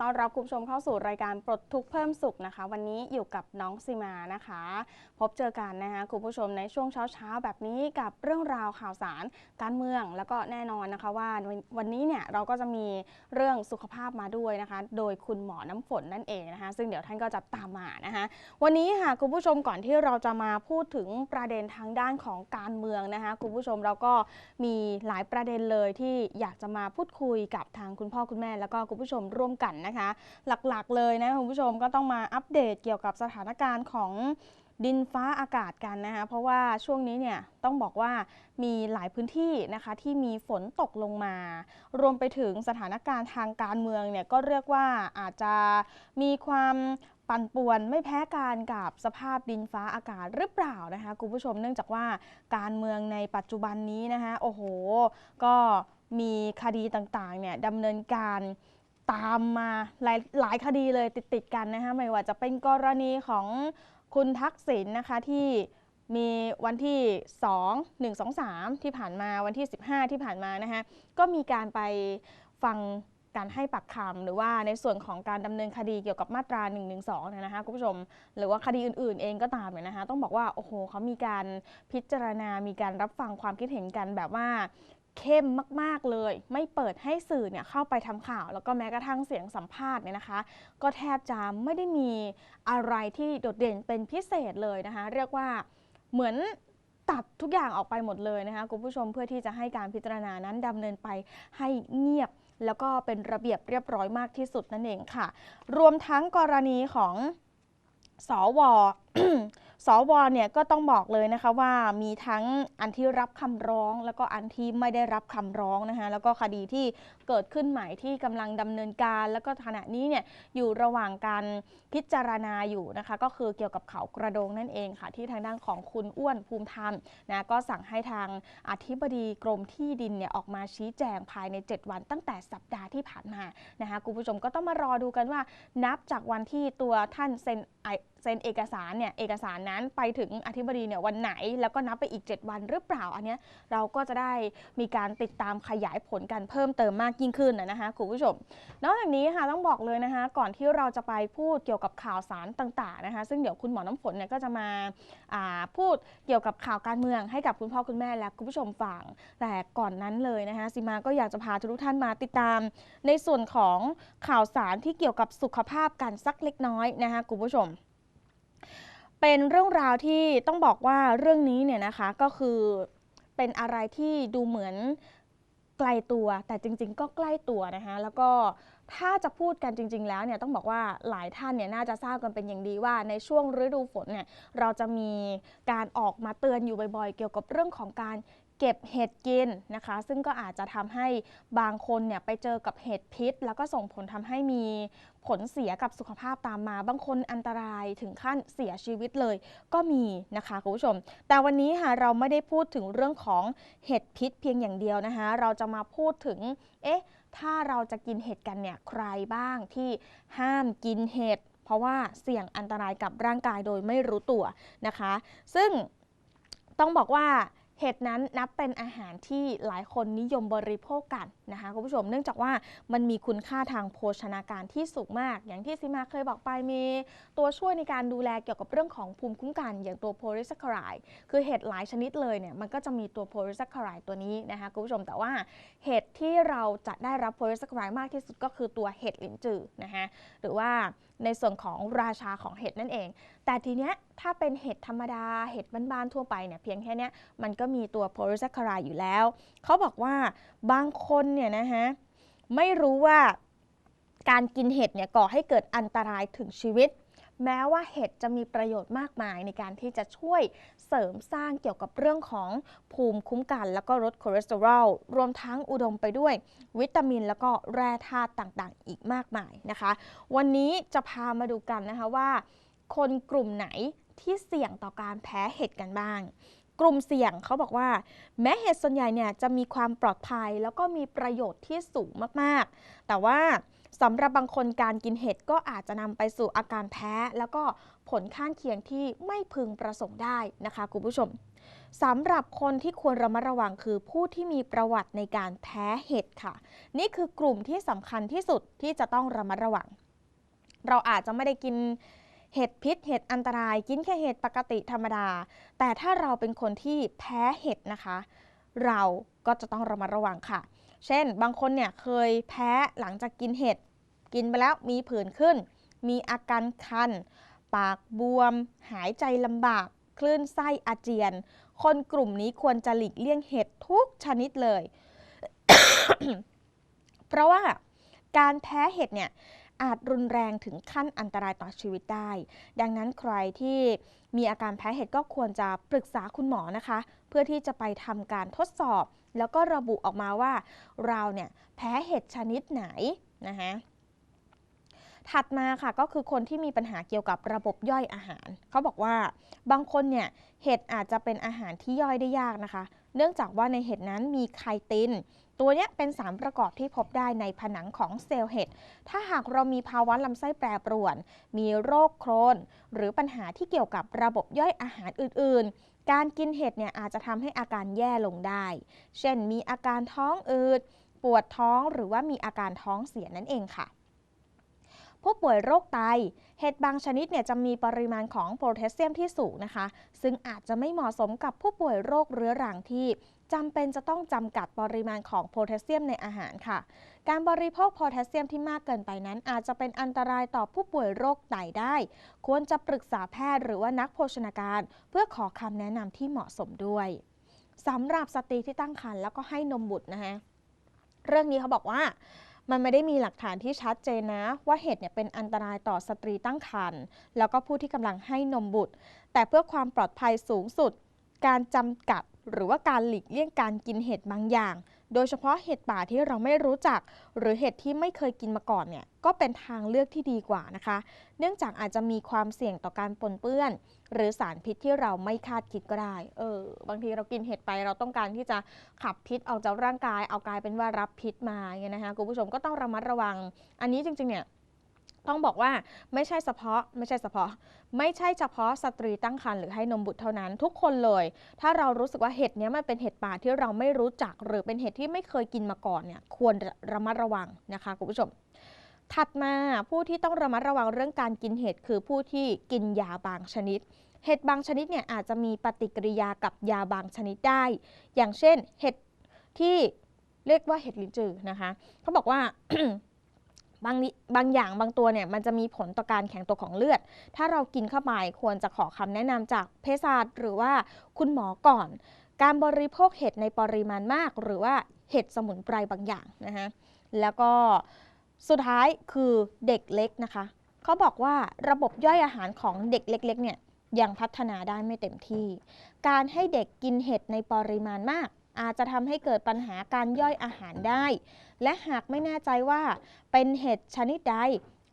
ต้อนรับคุณผู้ชมเข้าสู่รายการปลดทุกข์เพิ่มสุขนะคะ วันนี้อยู่กับน้องซีมานะคะ พบเจอกันนะคะคุณผู้ชมในช่วงเช้าๆแบบนี้กับเรื่องราวข่าวสารการเมืองแล้วก็แน่นอนนะคะว่าวันวันนี้เนี่ยเราก็จะมีเรื่องสุขภาพมาด้วยนะคะ โดยคุณหมอน้ำฝนนั่นเองนะคะ ซึ่งเดี๋ยวท่านก็จะตามมานะคะวันนี้ค่ะคุณผู้ชมก่อนที่เราจะมาพูดถึงประเด็นทางด้านของการเมืองนะคะคุณผู้ชมเราก็มีหลายประเด็นเลยที่อยากจะมาพูดคุยกับทางคุณพ่อคุณแม่แล้วก็คุณผู้ชมร่วมกันนะคะ หลักๆเลยนะคุณผู้ชมก็ต้องมาอัปเดตเกี่ยวกับสถานการณ์ของดินฟ้าอากาศกันนะคะเพราะว่าช่วงนี้เนี่ยต้องบอกว่ามีหลายพื้นที่นะคะที่มีฝนตกลงมา รวมไปถึงสถานการณ์ทางการเมืองเนี่ยก็เรียกว่าอาจจะมีความปั่นป่วนไม่แพ้กันกับสภาพดินฟ้าอากาศหรือเปล่านะคะคุณผู้ชมเนื่องจากว่าการเมืองในปัจจุบันนี้นะคะโอ้โห ก็มีคดีต่างๆเนี่ยดำเนินการ ตามมาหลายหลายคดีเลยติดๆกันนะคะไม่ว่าจะเป็นกรณีของคุณทักษิณนะคะที่มีวันที่ 2 1 2 3 ที่ผ่านมาวันที่ 15 ที่ผ่านมานะคะก็มีการไปฟังการให้ปากคำหรือว่าในส่วนของการดำเนินคดีเกี่ยวกับมาตรา1 1 2เนี่ยนะคะคุณผู้ชม หรือว่าคดีอื่น ๆ เองก็ตามเนี่ยนะคะ ต้องบอกว่า โอ้โหเขามีการพิจารณา มีการรับฟังความคิดเห็นกันแบบว่า เข้มมากๆเลย ไม่เปิดให้สื่อเนี่ยเข้าไปทำข่าว แล้วก็แม้กระทั่งเสียงสัมภาษณ์เนี่ยนะคะ ก็แทบจะไม่ได้มีอะไรที่โดดเด่นเป็นพิเศษเลยนะคะ เรียกว่าเหมือนตัดทุกอย่างออกไปหมดเลยนะคะคุณผู้ชมเพื่อที่จะให้การพิจารณานั้นดำเนินไปให้เงียบ แล้วก็เป็นระเบียบเรียบร้อยมากที่สุดนั่นเองค่ะ รวมทั้งกรณีของสว สวเนี่ยก็ต้องบอกเลยนะคะว่ามีทั้งอันที่รับคำร้อง แล้วก็อันที่ไม่ได้รับคำร้องนะคะแล้วก็คดีที่เกิดขึ้นใหม่ที่กำลังดำเนินการ แล้วก็ขณะนี้เนี่ยอยู่ระหว่างการพิจารณาอยู่นะคะก็คือเกี่ยวกับเขากระโดงนั่นเองค่ะ ที่ทางด้านของคุณอ้วนภูมิธรรมนะก็สั่งให้ทางอธิบดีกรมที่ดินเนี่ยออกมาชี้แจงภายใน 7 วันตั้งแต่สัปดาห์ที่ผ่านมานะคะคุณผู้ชมก็ต้องมารอดูกันว่า นับจากวันที่ตัวท่านเซ็น เซ็นเอกสารเนี่ยเอกสารนั้นไปถึงอธิบดีเนี่ยวันไหน แล้วก็นับไปอีก 7 วันหรือเปล่าอันเนี้ยเราก็จะได้มีการติดตามขยายผลกันเพิ่มเติมมากยิ่งขึ้นนะนะคะคุณผู้ชม นอกจากนี้ค่ะต้องบอกเลยนะคะ ก่อนที่เราจะไปพูดเกี่ยวกับข่าวสารต่างๆนะคะ ซึ่งเดี๋ยวคุณหมอน้ำฝนเนี่ยก็จะมาาพูดเกี่ยวกับข่าวการเมืองให้กับคุณพ่อคุณแม่และคุณผู้ชมฟังแต่ก่อนนั้นเลยนะคะซีมาก็อยากจะพาทุกท่านมาติดตาม ในส่วนของข่าวสารที่เกี่ยวกับสุขภาพกันสักเล็กน้อยนะคะคุณผู้ชม เป็นเรื่องราวที่ต้องบอกว่าเรื่องนี้เนี่ยนะคะก็คือเป็นอะไรที่ดูเหมือนไกลตัวแต่จริง ๆ ก็ใกล้ตัวนะคะแล้วก็ถ้าจะพูดกันจริง ๆ แล้วเนี่ยต้องบอกว่าหลายท่านเนี่ยน่าจะทราบกันเป็นอย่างดีว่า ในช่วงฤดูฝนเนี่ยเราจะมีการออกมาเตือนอยู่บ่อยๆ เกี่ยวกับเรื่องของการ เก็บเห็ดกินนะคะ ซึ่งก็อาจจะทำให้บางคนเนี่ยไปเจอกับเห็ดพิษ แล้วก็ส่งผลทำให้มีผลเสียกับสุขภาพตามมา บางคนอันตรายถึงขั้นเสียชีวิตเลย ก็มีนะคะคุณผู้ชม แต่วันนี้ค่ะเราไม่ได้พูดถึงเรื่องของเห็ดพิษเพียงอย่างเดียวนะคะ เราจะมาพูดถึง เอ๊ะ ถ้าเราจะกินเห็ดกันเนี่ย ใครบ้างที่ห้ามกินเห็ด เพราะว่าเสี่ยงอันตรายกับร่างกายโดยไม่รู้ตัวนะคะ ซึ่งต้องบอกว่า เห็ดนั้นนับเป็นอาหารที่หลายคนนิยมบริโภคกันนะคะคุณผู้ชมเนื่องจากว่ามันมีคุณค่าทางโภชนาการที่สูงมาก อย่างที่ซิมาเคยบอกไปมีตัวช่วยในการดูแลเกี่ยวกับเรื่องของภูมิคุ้มกัน อย่างตัวโพลิสัคคารายคือเห็ดหลายชนิดเลยเนี่ยมันก็จะมีตัวโพลิสัคคารายตัวนี้นะคะคุณผู้ชมแต่ว่าเห็ดที่เราจะได้รับโพลิสัคคารายมากที่สุดก็คือตัวเห็ดลิ้นจือนะคะหรือว่าในส่วนของราชาของเห็ดนั่นเอง แต่ทีเนี้ยถ้าเป็นเห็ดธรรมดาเห็ดบ้านๆทั่วไปเนี่ยเพียงแค่นี้มันก็มีตัวโพลิสัคคารายอยู่แล้วเขาบอกว่า บางคนเนี่ยนะฮะไม่รู้ว่าการกินเห็ดเนี่ยก่อให้เกิดอันตรายถึงชีวิต แม้ว่าเห็ดจะมีประโยชน์มากมายในการที่จะช่วยเสริมสร้างเกี่ยวกับเรื่องของภูมิคุ้มกัน แล้วก็ลดคอเลสเตอรอลรวมทั้งอุดมไปด้วย วิตามินแล้วก็แร่ธาตุต่างๆ อีกมากมายนะคะ วันนี้จะพามาดูกันนะคะว่า คนกลุ่มไหนที่เสี่ยงต่อการแพ้เห็ดกันบ้าง กลุ่มเสี่ยงเขาบอกว่า แม้เห็ดส่วนใหญ่เนี่ยจะมีความปลอดภัย แล้วก็มีประโยชน์ที่สูงมากๆ แต่ว่าสำหรับบางคนการกินเห็ดก็อาจจะนำไปสู่อาการแพ้ แล้วก็ผลข้างเคียงที่ไม่พึงประสงค์ได้นะคะคุณผู้ชมสำหรับคนที่ควรระมัดระวังคือผู้ที่มีประวัติในการแพ้เห็ดค่ะ นี่คือกลุ่มที่สำคัญที่สุดที่จะต้องระมัดระวัง เราอาจจะไม่ได้กิน เห็ดพิษ เห็ดอันตราย กินแค่เห็ดปกติธรรมดา แต่ถ้าเราเป็นคนที่แพ้เห็ดนะคะ เราก็จะต้องระมัดระวังค่ะ เช่น บางคนเนี่ยเคยแพ้หลังจากกินเห็ด กินไปแล้วมีผื่นขึ้น มีอาการคัน ปากบวม หายใจลำบาก คลื่นไส้อาเจียน คนกลุ่มนี้ควรจะหลีกเลี่ยงเห็ดทุกชนิดเลย เพราะว่าการแพ้เห็ดเนี่ย อาจรุนแรงถึงขั้นอันตรายต่อชีวิตได้ ดังนั้นใครที่มีอาการแพ้เห็ดก็ควรจะปรึกษาคุณหมอนะคะ เพื่อที่จะไปทำการทดสอบ แล้วก็ระบุออกมาว่า เราเนี่ยแพ้เห็ดชนิดไหนนะคะถัดมาค่ะก็คือคนที่มีปัญหาเกี่ยวกับระบบย่อยอาหาร เขาบอกว่าบางคนเนี่ยเห็ดอาจจะเป็นอาหารที่ย่อยได้ยากนะคะ เนื่องจากว่าในเห็ดนั้นมีไคติน ตัวนี้เป็นสารประกอบที่พบได้ในผนังของเซลล์เห็ด ถ้าหากเรามีภาวะลำไส้แปรปรวน มีโรคโครน หรือปัญหาที่เกี่ยวกับระบบย่อยอาหารอื่น ๆ การกินเห็ดเนี่ยอาจจะทำให้อาการแย่ลงได้ เช่น มีอาการท้องอืด ปวดท้อง หรือว่ามีอาการท้องเสียนั่นเองค่ะ ผู้ป่วยโรคไต เห็ดบางชนิดเนี่ยจะมีปริมาณของโพแทสเซียมที่สูงนะคะ ซึ่งอาจจะไม่เหมาะสมกับผู้ป่วยโรคเรื้อรังที่จำเป็นจะต้องจำกัดปริมาณของโพแทสเซียมในอาหารค่ะ การบริโภคโพแทสเซียมที่มากเกินไปนั้น อาจจะเป็นอันตรายต่อผู้ป่วยโรคไตได้ ควรจะปรึกษาแพทย์หรือว่านักโภชนาการ เพื่อขอคำแนะนำที่เหมาะสมด้วยสำหรับสตรีที่ตั้งครรภ์แล้วก็ให้นมบุตรนะคะเรื่องนี้เขาบอกว่า มันไม่ได้มีหลักฐานที่ชัดเจนนะ ว่าเห็ดเนี่ยเป็นอันตรายต่อสตรีตั้งครรภ์แล้วก็ผู้ที่กำลังให้นมบุตร แต่เพื่อความปลอดภัยสูงสุด การจำกัดหรือว่าการหลีกเลี่ยงการกินเห็ดบางอย่าง โดยเฉพาะเห็ดป่าที่เราไม่รู้จัก หรือเห็ดที่ไม่เคยกินมาก่อนเนี่ย ก็เป็นทางเลือกที่ดีกว่านะคะ เนื่องจากอาจจะมีความเสี่ยงต่อการปนเปื้อน หรือสารพิษที่เราไม่คาดคิดก็ได้ เออ บางทีเรากินเห็ดไปเราต้องการที่จะขับพิษออกจากร่างกาย เอากลายเป็นว่ารับพิษมาเงี้ยนะคะคุณผู้ชมก็ต้องระมัดระวัง อันนี้จริงๆเนี่ยต้องบอกว่าไม่ใช่เฉพาะไม่ใช่เฉพาะ ไม่ใช่เฉพาะสตรีตั้งครรภ์หรือให้นมบุตรเท่านั้นทุกคนเลย ถ้าเรารู้สึกว่าเห็ดเนี้ยมันเป็นเห็ดป่าที่เราไม่รู้จัก หรือเป็นเห็ดที่ไม่เคยกินมาก่อนเนี่ยควรระมัดระวังนะคะคุณผู้ชม ถัดมาผู้ที่ต้องระมัดระวังเรื่องการกินเห็ดคือผู้ที่กินยาบางชนิด เห็ดบางชนิดเนี่ยอาจจะมีปฏิกิริยากับยาบางชนิดได้ อย่างเช่นเห็ดที่เรียกว่าเห็ดลิ้นจือนะคะเขาบอกว่าบางนิบางอย่างบางตัวเนี่ยมันจะมีผลต่อการแข็งตัวของเลือด ถ้าเรากินเข้าไปควรจะขอคำแนะนำจากเภสัชหรือว่าคุณหมอก่อน การบริโภคเห็ดในปริมาณมาก หรือว่าเห็ดสมุนไพรบางอย่างนะคะแล้วก็ สุดท้ายคือเด็กเล็กนะคะเขาบอกว่าระบบย่อยอาหารของเด็กเล็กๆเนี่ยยังพัฒนาได้ไม่เต็มที่ การให้เด็กกินเห็ดในปริมาณมาก อาจจะทำให้เกิดปัญหาการย่อยอาหารได้ และหากไม่แน่ใจว่าเป็นเห็ดชนิดใด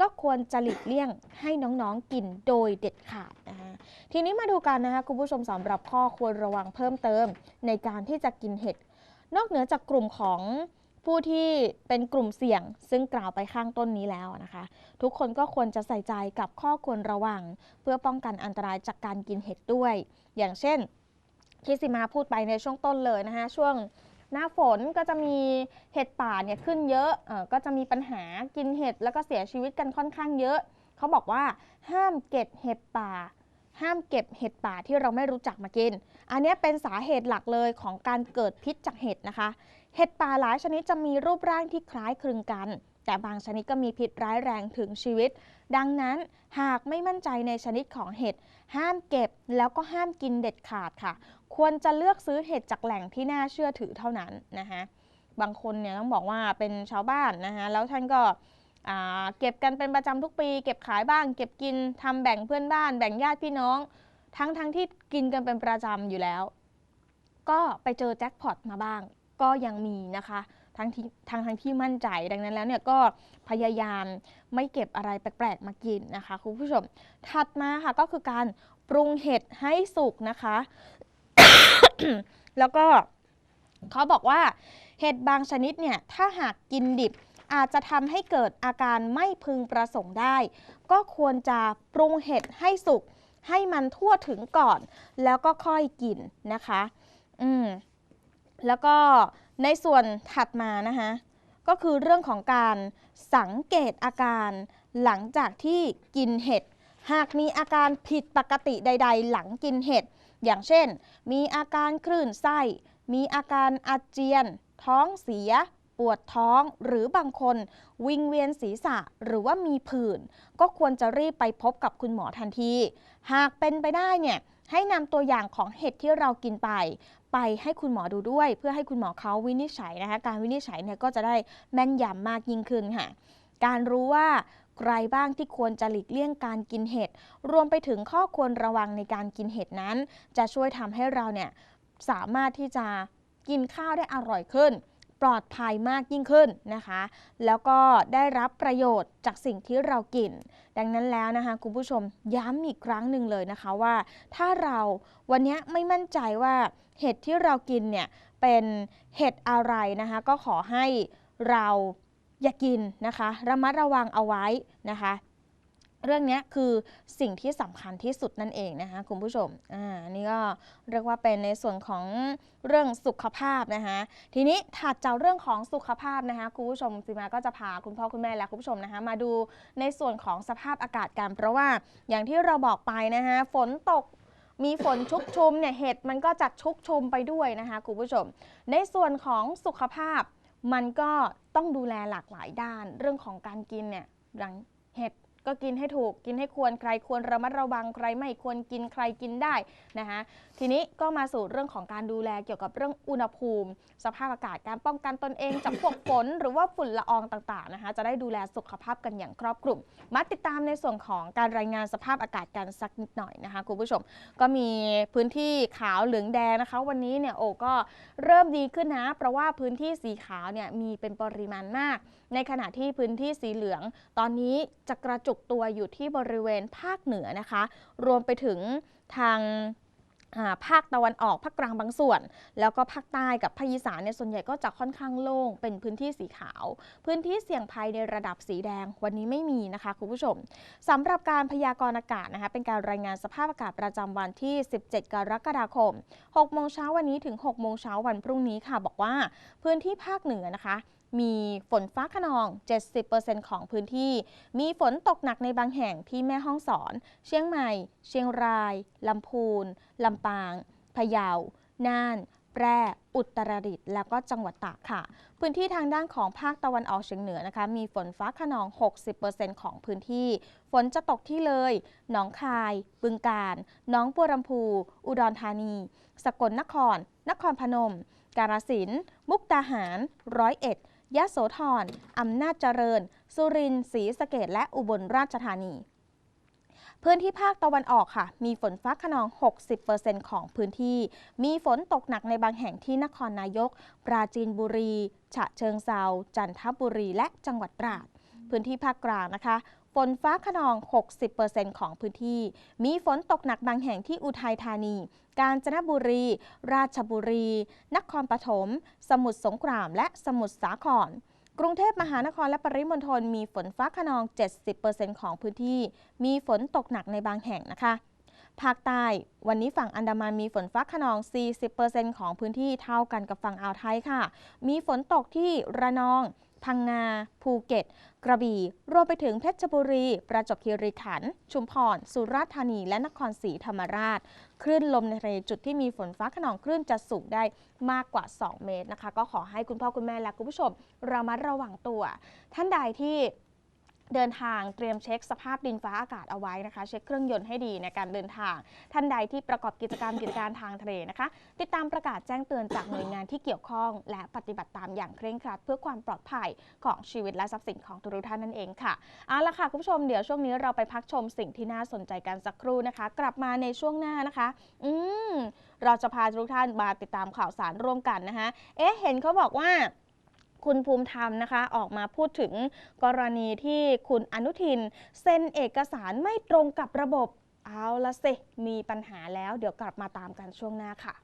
ก็ควรจะหลีกเลี่ยงให้น้องๆกินโดยเด็ดขาดนะคะทีนี้มาดูกันนะคะคุณผู้ชมสำหรับข้อควรระวังเพิ่มเติม ในการที่จะกินเห็ด นอกเหนือจากกลุ่มของ ผู้ที่เป็นกลุ่มเสี่ยง ซึ่งกล่าวไปข้างต้นนี้แล้วนะคะ ทุกคนก็ควรจะใส่ใจกับข้อควรระวัง เพื่อป้องกันอันตรายจากการกินเห็ดด้วย อย่างเช่น ที่สิมาพูดไปในช่วงต้นเลยนะคะช่วงหน้าฝนก็จะมีเห็ดป่าเนี่ยขึ้นเยอะเออก็จะมีปัญหากินเห็ดแล้วก็เสียชีวิตกันค่อนข้างเยอะ เขาบอกว่าห้ามเก็บเห็ดป่า ห้ามเก็บเห็ดป่าที่เราไม่รู้จักมากิน อันนี้เป็นสาเหตุหลักเลยของการเกิดพิษจากเห็ดนะคะ เห็ดป่าหลายชนิดจะมีรูปร่างที่คล้ายคลึงกัน แต่บางชนิดก็มีพิษร้ายแรงถึงชีวิต ดังนั้นหากไม่มั่นใจในชนิดของเห็ด ห้ามเก็บแล้วก็ห้ามกินเด็ดขาดค่ะ ควรจะเลือกซื้อเห็ดจากแหล่งที่น่าเชื่อถือเท่านั้นนะคะ บางคนเนี่ยต้องบอกว่าเป็นชาวบ้านนะคะแล้วท่านก็ เก็บกันเป็นประจำทุกปี เก็บขายบ้าง เก็บกินทำแบ่งเพื่อนบ้าน แบ่งญาติพี่น้อง ทั้งทั้งที่กินกันเป็นประจำอยู่แล้ว ก็ไปเจอแจ็คพอตมาบ้าง ก็ยังมีนะคะทั้งที่ทั้งทั้งที่มั่นใจดังนั้นแล้วเนี่ยก็พยายามไม่เก็บอะไรแปลกๆมากินนะคะคุณผู้ชม ถัดมาค่ะก็คือการปรุงเห็ดให้สุกนะคะ แล้วก็เขาบอกว่าเห็ดบางชนิดเนี่ยถ้าหากกินดิบ อาจจะทำให้เกิดอาการไม่พึงประสงค์ได้ ก็ควรจะปรุงเห็ดให้สุก ให้มันทั่วถึงก่อน แล้วก็ค่อยกินนะคะ อืม แล้วก็ในส่วนถัดมานะคะ ก็คือเรื่องของการสังเกตอาการหลังจากที่กินเห็ด หากมีอาการผิดปกติใด ๆ หลังกินเห็ด อย่างเช่น มีอาการคลื่นไส้ มีอาการอาเจียน ท้องเสีย ปวดท้อง หรือบางคนวิงเวียนศีรษะหรือว่ามีผื่น ก็ควรจะรีบไปพบกับคุณหมอทันที หากเป็นไปได้เนี่ยให้นำตัวอย่างของเห็ดที่เรากินไป ไปให้คุณหมอดูด้วย เพื่อให้คุณหมอเขาวินิจฉัยนะคะ การวินิจฉัยเนี่ยก็จะได้แม่นยำมากยิ่งขึ้นค่ะ การรู้ว่าใครบ้างที่ควรจะหลีกเลี่ยงการกินเห็ด รวมไปถึงข้อควรระวังในการกินเห็ดนั้น จะช่วยทำให้เราเนี่ยสามารถที่จะกินข้าวได้อร่อยขึ้น ปลอดภัยมากยิ่งขึ้นนะคะ แล้วก็ได้รับประโยชน์จากสิ่งที่เรากิน ดังนั้นแล้วนะคะคุณผู้ชมย้ำอีกครั้งหนึ่งเลยนะคะว่า ถ้าเราวันนี้ไม่มั่นใจว่าเห็ดที่เรากินเนี่ยเป็นเห็ดอะไรนะคะ ก็ขอให้เราอย่ากินนะคะ ระมัดระวังเอาไว้นะคะ เรื่องนี้คือสิ่งที่สำคัญที่สุดนั่นเองนะคะคุณผู้ชม อ่า นี่ก็เรียกว่าเป็นในส่วนของเรื่องสุขภาพนะคะ ทีนี้ถัดจากเรื่องของสุขภาพนะคะคุณผู้ชมสิมาก็จะพาคุณพ่อคุณแม่และคุณผู้ชมนะคะมาดูในส่วนของสภาพอากาศกันเพราะว่าอย่างที่เราบอกไปนะคะฝนตกมีฝนชุกชุมเนี่ยเห็ดมันก็จะชุกชุมไปด้วยนะคะคุณผู้ชม ในส่วนของสุขภาพมันก็ต้องดูแลหลากหลายด้าน เรื่องของการกินเนี่ยอย่างเห็ด ก็กินให้ถูกกินให้ควรใครควรระมัดระวังใครไม่ควรกินใครกินได้นะคะ ทีนี้ก็มาสู่เรื่องของการดูแลเกี่ยวกับเรื่องอุณหภูมิ สภาพอากาศการป้องกันตนเองจากพวกฝน หรือว่าฝุ่นละอองต่างๆนะคะ จะได้ดูแลสุขภาพกันอย่างครอบคลุม มาติดตามในส่วนของการรายงานสภาพอากาศกันสักนิดหน่อยนะคะคุณผู้ชม ก็มีพื้นที่ขาวเหลืองแดงนะคะ วันนี้เนี่ยโอ้ก็เริ่มดีขึ้นนะ เพราะว่าพื้นที่สีขาวเนี่ยมีเป็นปริมาณมาก ในขณะที่พื้นที่สีเหลือง ตอนนี้จะกระจุกตัวอยู่ที่บริเวณภาคเหนือนะคะ รวมไปถึงทาง ภาคตะวันออกภาคกลางบางส่วน แล้วก็ภาคใต้กับภาคอีสานเนี่ยส่วนใหญ่ก็จะค่อนข้างโล่งเป็นพื้นที่สีขาว พื้นที่เสี่ยงภัยในระดับสีแดงวันนี้ไม่มีนะคะคุณผู้ชมสำหรับการพยากรณ์อากาศนะคะเป็นการรายงานสภาพอากาศประจำวันที่ 17 กรกฎาคม6โมงเช้าวันนี้ถึง6โมงเช้าวันพรุ่งนี้ค่ะ บอกว่าพื้นที่ภาคเหนือนะคะ มีฝนฟ้าขนอง 70%ของพื้นที่ มีฝนตกหนักในบางแห่งที่แม่ฮ่องสอน เชียงใหม่ เชียงราย ลำพูน ลำปาง พะเยา น่าน แพร่ อุตรดิตถ์ แล้วก็จังหวัดตากค่ะ พื้นที่ทางด้านของภาคตะวันออกเฉียงเหนือนะคะ มีฝนฟ้าขนอง 60%ของพื้นที่ ฝนจะตกที่เลย หนองคาย บึงกาฬ หนองบัวลำพู อุดรธานี สกลนคร นครพนม กาฬสินธุ์ มุกดาหาร ร้อยเอ็ด ยะโสธรอำนาจเจริญ สุรินทร์ศรีสะเกดและอุบลราชธานี พื้นที่ภาคตะวันออกค่ะ มีฝนฟ้าขนอง 60%ของพื้นที่ มีฝนตกหนักในบางแห่งที่นครนายก ปราจีนบุรี ฉะเชิงเซาจันทบุรีและจังหวัดตราด พื้นที่ภาคกลางนะคะ ฝนฟ้าขนอง 60%ของพื้นที่ มีฝนตกหนักบางแห่งที่อุทัยธานี กาญจนบุรี ราชบุรี นครปฐม สมุทรสงคราม และสมุทรสาคร กรุงเทพมหานครและปริมณฑลมีฝนฟ้าขนอง 70%ของพื้นที่ มีฝนตกหนักในบางแห่งนะคะภาคใต้ วันนี้ฝั่งอันดามันมีฝนฟ้าขนอง 40%ของพื้นที่เท่ากันกับฝั่งอ่าวไทยค่ะ มีฝนตกที่ระนอง พังงา ภูเก็ต กระบี่ รวมไปถึงเพชรบุรี ประจวบคีรีขันธ์ ชุมพร สุราษฎร์ธานี และนครศรีธรรมราช คลื่นลมในทะเลจุดที่มีฝนฟ้าขนองคลื่นจะสูงได้มากกว่า 2 เมตรนะคะ ก็ขอให้คุณพ่อคุณแม่และคุณผู้ชมระมัดระวังตัว ท่านใดที่ เดินทางเตรียมเช็คสภาพดินฟ้าอากาศเอาไว้นะคะ เช็คเครื่องยนต์ให้ดีในการเดินทาง ท่านใดที่ประกอบกิจกรรมกิจการทางทะเลนะคะ ติดตามประกาศแจ้งเตือนจากหน่วยงานที่เกี่ยวข้อง และปฏิบัติตามอย่างเคร่งครัด เพื่อความปลอดภัยของชีวิตและทรัพย์สินของทุกท่านนั่นเองค่ะเอาละค่ะคุณผู้ชมเดี๋ยวช่วงนี้เราไปพักชมสิ่งที่น่าสนใจกันสักครู่นะคะ กลับมาในช่วงหน้านะคะ อืมเราจะพาทุกท่านมาติดตามข่าวสารร่วมกันนะคะเอ๊ะเห็นเขาบอกว่า คุณภูมิธรรมนะคะออกมาพูดถึงกรณีที่คุณอนุทิน เซ็นเอกสารไม่ตรงกับระบบเอาละสิ มีปัญหาแล้วเดี๋ยวกลับมาตามกันช่วงหน้าค่ะ